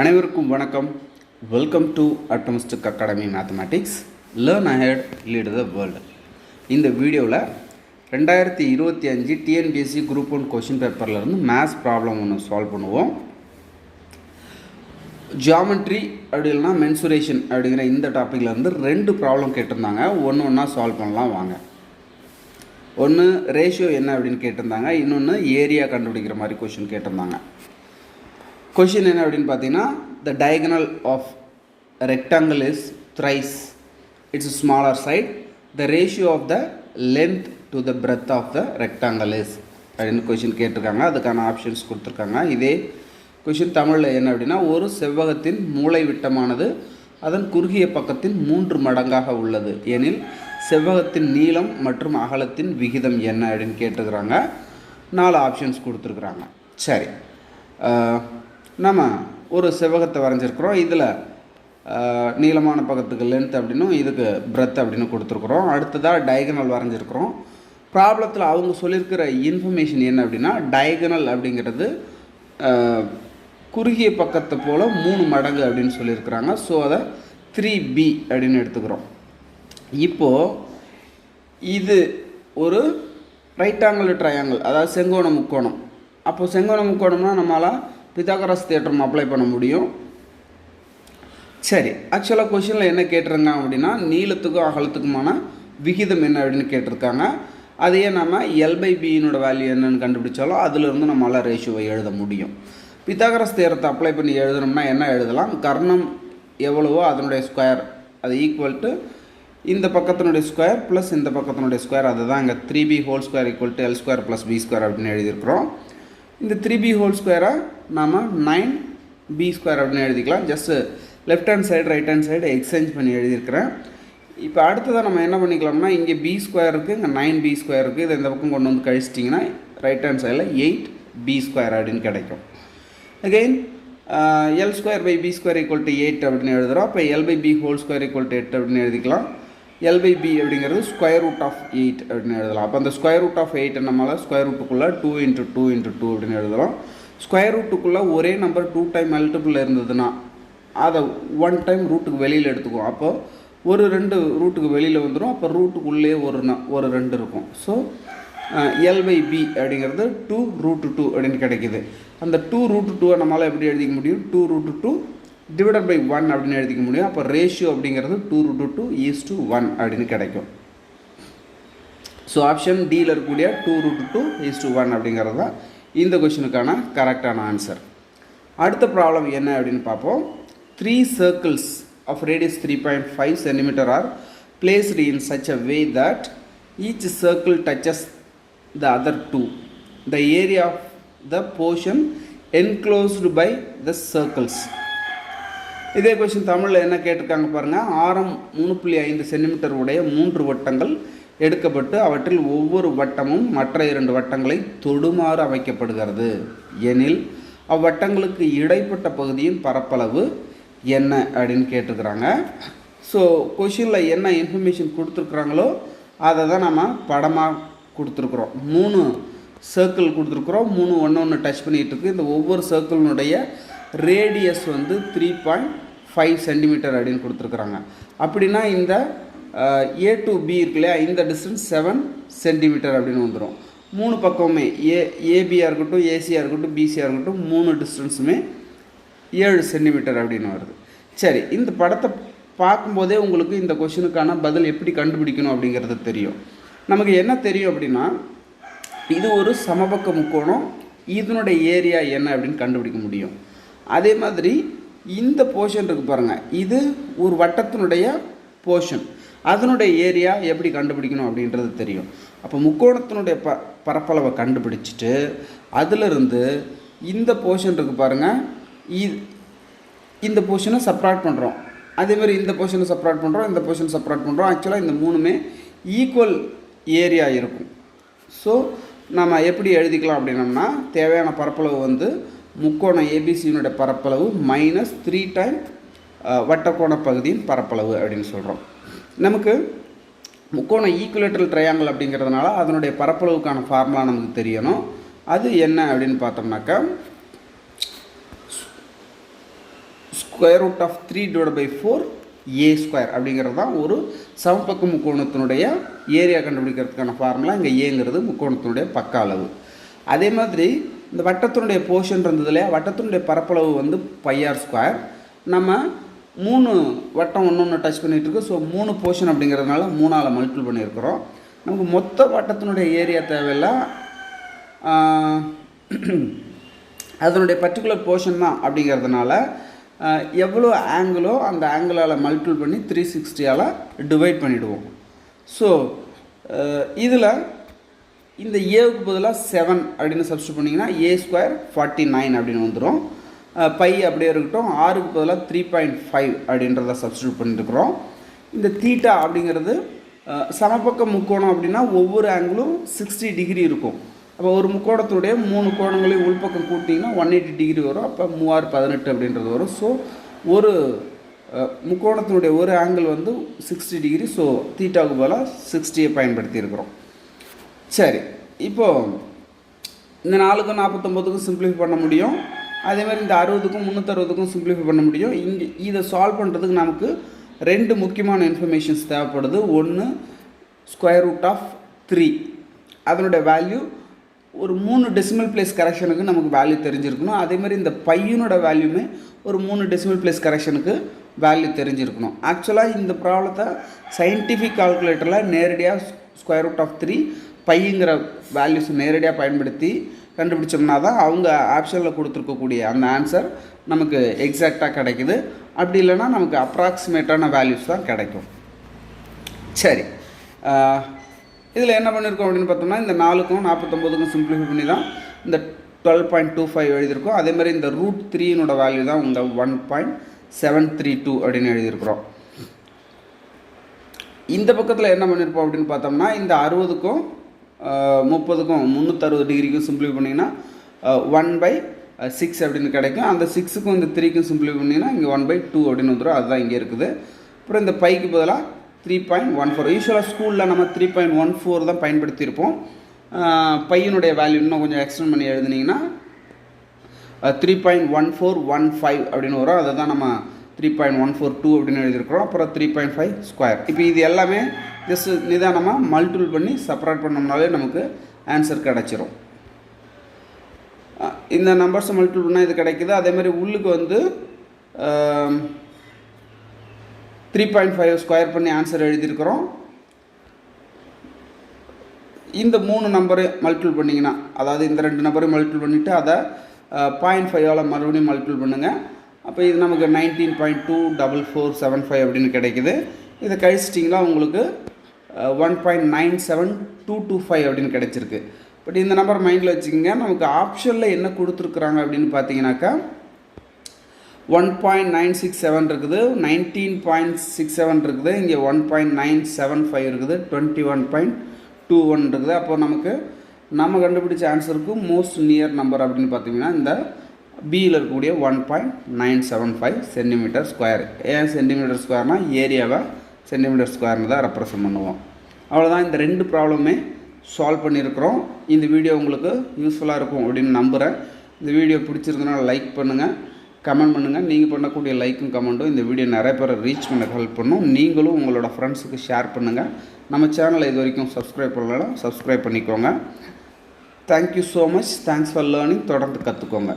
அனைவருக்கும் வணக்கம். Welcome to optimistic academy mathematics learn ahead lead the world இந்த வீடியோவில் ரெண்டாயிரத்தி இருபத்தி அஞ்சு டிஎன்பிஎஸ்சி குரூப் ஒன் கொஷின் பேப்பர்லேருந்து மேத்ஸ் ப்ராப்ளம் ஒன்று சால்வ் பண்ணுவோம். ஜியாமெட்ரி அப்படி இல்லைனா மென்சுரேஷன் அப்படிங்கிற இந்த டாப்பிக்லேருந்து இருந்து ரெண்டு ப்ராப்ளம் கேட்டிருந்தாங்க. ஒன்று ஒன்றா சால்வ் பண்ணலாம் வாங்க. ஒன்று ரேஷியோ என்ன அப்படின்னு கேட்டிருந்தாங்க. இன்னொன்று ஏரியா கண்டுபிடிக்கிற மாதிரி கொஷின் கேட்டிருந்தாங்க. கொஷின் என்ன அப்படின்னு பார்த்தீங்கன்னா the diagonal of rectangle is thrice its smaller side the ratio of the length to the breadth of the rectangle is அப்படின்னு கொஷின் கேட்டிருக்காங்க. அதுக்கான ஆப்ஷன்ஸ் கொடுத்துருக்காங்க. இதே கொஷின் தமிழில் என்ன அப்படின்னா ஒரு செவ்வகத்தின் மூளை விட்டமானது அதன் குறுகிய பக்கத்தின் மூன்று மடங்காக உள்ளது. எனில் செவ்வகத்தின் நீளம் மற்றும் அகலத்தின் விகிதம் என்ன அப்படின்னு கேட்டுக்கிறாங்க நாலு ஆப்ஷன்ஸ் கொடுத்துருக்குறாங்க. சரி. நம்ம ஒரு செவ்வகத்தை வரைஞ்சிருக்கிறோம். இதில் நீளமான பக்கத்துக்கு லென்த் அப்படின்னும் இதுக்கு பிரெத் அப்படின்னு கொடுத்துருக்குறோம். அடுத்ததாக டயகனல் வரைஞ்சிருக்கிறோம். ப்ராப்ளத்தில் அவங்க சொல்லியிருக்கிற இன்ஃபர்மேஷன் என்ன அப்படின்னா டயகனல் அப்படிங்கிறது குறுகிய பக்கத்தை போல் மூணு மடங்கு அப்படின்னு சொல்லியிருக்கிறாங்க ஸோ அதை த்ரீ பி அப்படின்னு எடுத்துக்கிறோம். இப்போது இது ஒரு ரைட் ஆங்கிள் ட்ரையாங்கிள் அதாவது செங்கோண முக்கோணம். அப்போ செங்கோண முக்கோணம்னா நம்மளால் பித்தாகரஸ் தேற்றம் அப்ளை பண்ண முடியும். சரி ஆக்சுவலாக கொஷினில் என்ன கேட்டிருக்காங்க அப்படின்னா நீளத்துக்கும் அகலத்துக்குமான விகிதம் என்ன அப்படின்னு கேட்டிருக்காங்க. அதையே நம்ம எல் பை பியினோட வேல்யூ என்னன்னு கண்டுபிடிச்சாலும் அதிலிருந்து நம்மளால் ரேஷியோவை எழுத முடியும். பித்தாகரஸ் தேரத்தை அப்ளை பண்ணி எழுதணும்னா என்ன எழுதலாம்? கர்ணம் எவ்வளவோ அதனுடைய ஸ்கொயர் அது ஈக்குவல் டு இந்த பக்கத்தினுடைய ஸ்கொயர் ப்ளஸ் இந்த பக்கத்தினுடைய ஸ்கொயர் அதுதான் இங்கே three B whole square equal to L square plus B square அப்படின்னு எழுதியிருக்கிறோம். இந்த த்ரீ பி ஹோல் ஸ்கொயராக நாம் நைன் பி ஸ்கொயர் அப்படின்னு எழுதிக்கலாம். Just left hand side right hand side exchange பண்ணி எழுதியிருக்கிறேன். இப்போ அடுத்ததாக நம்ம என்ன பண்ணிக்கலாம்னா இங்கே பி ஸ்கொயர் இருக்குது இங்கே நைன் பி ஸ்கொயர் இருக்குது இதை இந்த பக்கம் கொண்டு வந்து கழிச்சிட்டிங்கன்னா ரைட் ஹேண்ட் சைடில் எயிட் பி ஸ்கொயர் அப்படின்னு கிடைக்கும். Again L square by B square equal to eight அப்படின்னு எழுதுகிறோம் அப்போ L by B whole square equal to eight அப்படின்னு எழுதிக்கலாம். எல் பை பி அப்படிங்கிறது ஸ்கொயர் ரூட் ஆஃப் எயிட் அப்படின்னு எழுதலாம். அப்போ அந்த ஸ்கொயர் ரூட் ஆஃப் எயிட் நம்மளால் square ரூட்டுக்குள்ளே two into two into two அப்படின்னு எழுதலாம். ஸ்கொயர் ரூட்டுக்குள்ளே ஒரே நம்பர் டூ டைம் மல்டிபிள் இருந்ததுன்னா அதை ஒன் டைம் ரூட்டுக்கு வெளியில் எடுத்துக்குவோம். அப்போ ஒரு ரெண்டு ரூட்டுக்கு வெளியில் வந்துடும் அப்போ ரூட்டுக்குள்ளே ஒரு ந- ஒரு ரெண்டு இருக்கும். ஸோ எல் பை பி அப்படிங்கிறது டூ ரூட்டு டூ அப்படின்னு கிடைக்குது. அந்த டூ ரூட்டு டூவை நம்மளால் எப்படி எழுதிக்க முடியும்? Two root two divided by one அப்படின்னு எழுதிக்க முடியும். அப்போ ரேஷியோ அப்படிங்கிறது two root two is two one அப்படின்னு கிடைக்கும். ஸோ ஆப்ஷன் டியில் இருக்கக்கூடிய two root two is two one அப்படிங்கிறது தான் இந்த கொஷினுக்கான கரெக்டான ஆன்சர் அடுத்த ப்ராப்ளம் என்ன அப்படின்னு பார்ப்போம். Three circles of radius three point five centimetre are placed in such a way that each circle touches the other two the area of the portion enclosed by the circles இதே question தமிழில் என்ன கேட்டிருக்காங்க பாருங்கள் ஆரம் மூணு புள்ளி ஐந்து centimetre உடைய மூன்று வட்டங்கள் எடுக்கப்பட்டு அவற்றில் ஒவ்வொரு வட்டமும் மற்ற இரண்டு வட்டங்களை தொடுமாறு அமைக்கப்படுகிறது. எனில் அவ்வட்டங்களுக்கு இடைப்பட்ட பகுதியின் பரப்பளவு என்ன அப்படின்னு கேட்டிருக்கிறாங்க. ஸோ கொஷினில் என்ன இன்ஃபர்மேஷன் கொடுத்துருக்குறாங்களோ அதை தான் நம்ம படமாக கொடுத்துருக்குறோம். மூணு சர்க்கிள் கொடுத்துருக்குறோம். மூணு ஒன்று ஒன்று டச் பண்ணிகிட்டு இருக்கு இந்த ஒவ்வொரு சர்க்கிளினுடைய ரேடியஸ் வந்து த்ரீ பாயிண்ட் ஃபைவ் சென்டிமீட்டர் அப்படின்னு கொடுத்துருக்குறாங்க. அப்படின்னா இந்த ஏ டு பி இருக்கு இல்லையா? இந்த டிஸ்டன்ஸ் செவன் சென்டிமீட்டர் அப்படின்னு வந்துடும் மூணு பக்கமுமே ஏ ஏபியாக இருக்கட்டும் ஏசியாக இருக்கட்டும் பிசியாக இருக்கட்டும் மூணு டிஸ்டன்ஸுமே ஏழு சென்டிமீட்டர் அப்படின்னு வருது. சரி இந்த படத்தை பார்க்கும்போதே உங்களுக்கு இந்த கொஷினுக்கான பதில் எப்படி கண்டுபிடிக்கணும் அப்படிங்கிறது தெரியும். நமக்கு என்ன தெரியும் அப்படின்னா இது ஒரு சமபக்க முக்கோணம் இதனுடைய ஏரியா என்ன அப்படின்னு கண்டுபிடிக்க முடியும். அதே மாதிரி இந்த போர்ஷன் இருக்குது பாருங்கள் இது ஒரு வட்டத்தினுடைய போர்ஷன் அதனுடைய ஏரியா எப்படி கண்டுபிடிக்கணும் அப்படின்றது தெரியும். அப்போ முக்கோணத்தினுடைய ப பரப்பளவை கண்டுபிடிச்சிட்டு அதிலிருந்து இந்த போர்ஷன் இருக்குது பாருங்கள் இது இந்த போர்ஷனை சப்ராக்ட் பண்ணுறோம் அதே மாதிரி இந்த போர்ஷனை சப்ராக்ட் பண்ணுறோம் இந்த போர்ஷன் சப்ராக்ட் பண்ணுறோம் ஆக்சுவலாக இந்த மூணுமே ஈக்குவல் ஏரியா இருக்கும். ஸோ நம்ம எப்படி எழுதிக்கலாம் அப்படின்னம்னா தேவையான பரப்பளவு வந்து முக்கோண ஏபிசியினுடைய பரப்பளவு மைனஸ் த்ரீ டைம் வட்டக்கோண பகுதியின் பரப்பளவு அப்படின்னு சொல்கிறோம் நமக்கு முக்கோண ஈக்குலேட்டரல் ட்ரையாங்கிள் அப்படிங்கிறதுனால அதனுடைய பரப்பளவுக்கான ஃபார்முலா நமக்கு தெரியணும். அது என்ன அப்படின்னு பார்த்தோம்னாக்கா square root of three divide by four A square அப்படிங்கிறது தான் ஒரு சமபக்க முக்கோணத்தினுடைய ஏரியா கண்டுபிடிக்கிறதுக்கான ஃபார்முலா இங்கே ஏங்கிறது முக்கோணத்தினுடைய பக்க அளவு. அதே மாதிரி இந்த வட்டத்தினுடைய போர்ஷன் இருந்தது இல்லையா வட்டத்தினுடைய பரப்பளவு வந்து பையார் ஸ்கொயர் நம்ம மூணு வட்டம் ஒன்று ஒன்று டச் பண்ணிகிட்டு இருக்கு ஸோ மூணு போர்ஷன் அப்படிங்கிறதுனால மூணால் மல்டிபிள் பண்ணியிருக்கிறோம். நமக்கு மொத்த வட்டத்தினுடைய ஏரியா தேவையில்லை. அதனுடைய பர்டிகுலர் போர்ஷன் தான் அப்படிங்கிறதுனால எவ்வளோ ஆங்கிளோ அந்த ஆங்கிளால் மல்டிபிள் பண்ணி த்ரீ சிக்ஸ்டியால் டிவைட் பண்ணிவிடுவோம் ஸோ இதில் இந்த ஏவுக்கு பதிலாக செவன் அப்படின்னு சப்ஸ்டியூட் பண்ணிங்கன்னா ஏ ஸ்கொயர் ஃபார்ட்டி நைன் அப்படின்னு வந்துடும் பை அப்படியே இருக்கட்டும். ஆறுக்கு பதிலாக த்ரீ பாயிண்ட் ஃபைவ் அப்படின்றத சப்ஸ்டியூட் பண்ணிட்டுருக்குறோம் இந்த தீட்டா அப்படிங்கிறது அஹ், சமபக்க முக்கோணம் அப்படின்னா ஒவ்வொரு ஆங்கிளும் சிக்ஸ்டி டிகிரி இருக்கும். அப்போ ஒரு முக்கோணத்துடைய மூணு கோணங்களையும் உள்பக்கம் கூட்டிங்கன்னா ஒன் எயிட்டி டிகிரி வரும். அப்போ மூவாறு பதினெட்டு அப்படின்றது வரும். ஸோ ஒரு முக்கோணத்தினுடைய ஒரு ஆங்கிள் வந்து சிக்ஸ்டி டிகிரி ஸோ தீட்டாவுக்கு பதிலாக சிக்ஸ்டியை பயன்படுத்தி இருக்கிறோம் சரி இப்போது இந்த நாலுக்கும் நாற்பத்தொம்போதுக்கும் சிம்பிளிஃபை பண்ண முடியும். அதேமாதிரி இந்த அறுபதுக்கும் முந்நூற்றறுபதுக்கும் சிம்பிளிஃபை பண்ண முடியும். இங்கே இதை சால்வ் பண்ணுறதுக்கு நமக்கு ரெண்டு முக்கியமான இன்ஃபர்மேஷன்ஸ் தேவைப்படுது. ஒன்று ஸ்கொயர் ரூட் ஆஃப் த்ரீ அதனுடைய வேல்யூ ஒரு மூணு டெசிமல் பிளேஸ் கரெக்ஷனுக்கு நமக்கு வேல்யூ தெரிஞ்சிருக்கணும். அதேமாதிரி இந்த பையனோட வேல்யூமே ஒரு மூணு டெசிமல் பிளேஸ் கரெக்ஷனுக்கு வேல்யூ தெரிஞ்சிருக்கணும். ஆக்சுவலாக இந்த ப்ராப்ளத்தை சயின்டிஃபிக் கால்குலேட்டரில் நேரடியாக ஸ்கொயர் ரூட் ஆஃப் த்ரீ பையங்கிற வேல்யூஸை நேரடியாக பயன்படுத்தி கண்டுபிடிச்சோம்னா தான் அவங்க ஆப்ஷனில் கொடுத்துருக்கக்கூடிய அந்த ஆன்சர் நமக்கு எக்ஸாக்டாக கிடைக்குது. அப்படி இல்லைன்னா நமக்கு அப்ராக்சிமேட்டான வேல்யூஸ் தான் கிடைக்கும். சரி. இதில் என்ன பண்ணியிருக்கோம் அப்படின்னு பார்த்தோம்னா இந்த நாலுக்கும் நாற்பத்தொம்போதுக்கும் சிம்பிளிஃபை பண்ணி தான் இந்த டுவெல் பாயிண்ட் டூ ஃபைவ் எழுதியிருக்கோம். அதே மாதிரி இந்த ரூட் த்ரீனோட வேல்யூ தான் உங்கள் one point seven three two அப்படின்னு எழுதியிருக்கிறோம். இந்த பக்கத்தில் என்ன பண்ணியிருப்போம் அப்படின்னு பார்த்தோம்னா இந்த அறுபதுக்கும் முப்பதுக்கும் முந்நூற்றறுபது டிகிரிக்கும் சிம்பிளி பண்ணிங்கன்னா ஒன் பை சிக்ஸ் அப்படின்னு கிடைக்கும். அந்த சிக்ஸுக்கும் இந்த த்ரீக்கும் சிம்பிளி பண்ணிங்கன்னா இங்கே ஒன் பை டூ அப்படின்னு வந்துடும் அதுதான் இங்கே இருக்குது. அப்புறம் இந்த பைக்கு பதிலாக த்ரீ பாயிண்ட் ஒன் ஃபோர் யூஸ்வலாக ஸ்கூலில் நம்ம த்ரீ பாயிண்ட் ஒன் ஃபோர் தான் பயன்படுத்தியிருப்போம். பையனுடைய வேல்யூ இன்னும் கொஞ்சம் எக்ஸ்டெண்ட் பண்ணி எழுதுனீங்கன்னா three point one four one five அப்படின்னு வரும். அதை தான் நம்ம three point one four two அப்படின்னு எழுதியிருக்கிறோம். அப்புறம் த்ரீ பாயிண்ட் ஃபைவ் ஸ்கொயர் இப்போ இது எல்லாமே ஜஸ்ட்டு நிதானமாக மல்டிபிள் பண்ணி செப்பரேட் பண்ணோம்னாலே நமக்கு ஆன்சர் கிடச்சிரும். இந்த நம்பர்ஸை மல்டிபிள் பண்ணால் இது கிடைக்கிது? அதேமாதிரி உள்ளுக்கு வந்து த்ரீ பாயிண்ட் ஃபைவ் ஸ்கொயர் பண்ணி ஆன்சர் எழுதியிருக்கிறோம். இந்த மூணு நம்பரை மல்டிபிள் பண்ணிங்கன்னா அதாவது இந்த ரெண்டு நம்பரையும் மல்டிபிள் பண்ணிவிட்டு அதை பாயிண்ட் ஃபைவால் மறுபடியும் மல்டிபிள் பண்ணுங்கள் அப்போ இது நமக்கு nineteen point two double four seven five அப்படின்னு கிடைக்குது. இதை கழிச்சிட்டிங்களா உங்களுக்கு one point nine seven two two five அப்படின்னு கிடச்சிருக்கு. பட் இந்த நம்பர் மைண்டில் வச்சுக்கோங்க நமக்கு ஆப்ஷனில் என்ன கொடுத்துருக்குறாங்க அப்படின்னு பார்த்தீங்கன்னாக்கா one point nine six seven இருக்குது நைன்டீன் பாயிண்ட் சிக்ஸ் செவன் இருக்குது இங்கே one point nine seven five இருக்குது twenty one point two one இருக்குது. அப்போ நமக்கு நம்ம கண்டுபிடிச்ச ஆன்சருக்கு மோஸ்ட் நியர் நம்பர் அப்படின்னு பார்த்தீங்கன்னா இந்த பியில் இருக்கக்கூடிய one point nine seven five centimetre square ஏன் சென்டிமீட்டர் ஸ்கொயர்னால் ஏரியாவை சென்டிமீட்டர் ஸ்கொயர்னு தான் ரெப்ரசன்ட் பண்ணுவோம். அவ்வளோதான் இந்த ரெண்டு ப்ராப்ளமே சால்வ் பண்ணியிருக்கிறோம். இந்த வீடியோ உங்களுக்கு யூஸ்ஃபுல்லாக இருக்கும் அப்படின்னு நம்புகிறேன் இந்த வீடியோ பிடிச்சிருந்தனால லைக் பண்ணுங்கள் கமெண்ட் பண்ணுங்கள் நீங்கள் பண்ணக்கூடிய லைக்கும் கமெண்ட்டும் இந்த வீடியோ நிறைய பேரை ரீச் பண்ண ஹெல்ப் பண்ணும். நீங்களும் உங்களோட ஃப்ரெண்ட்ஸுக்கு ஷேர் பண்ணுங்கள் நம்ம சேனலை இது வரைக்கும் சப்ஸ்கிரைப் பண்ணலாம் சப்ஸ்கிரைப் பண்ணிக்கோங்க. Thank you so much thanks for learning தொடர்ந்து கற்றுக்கோங்க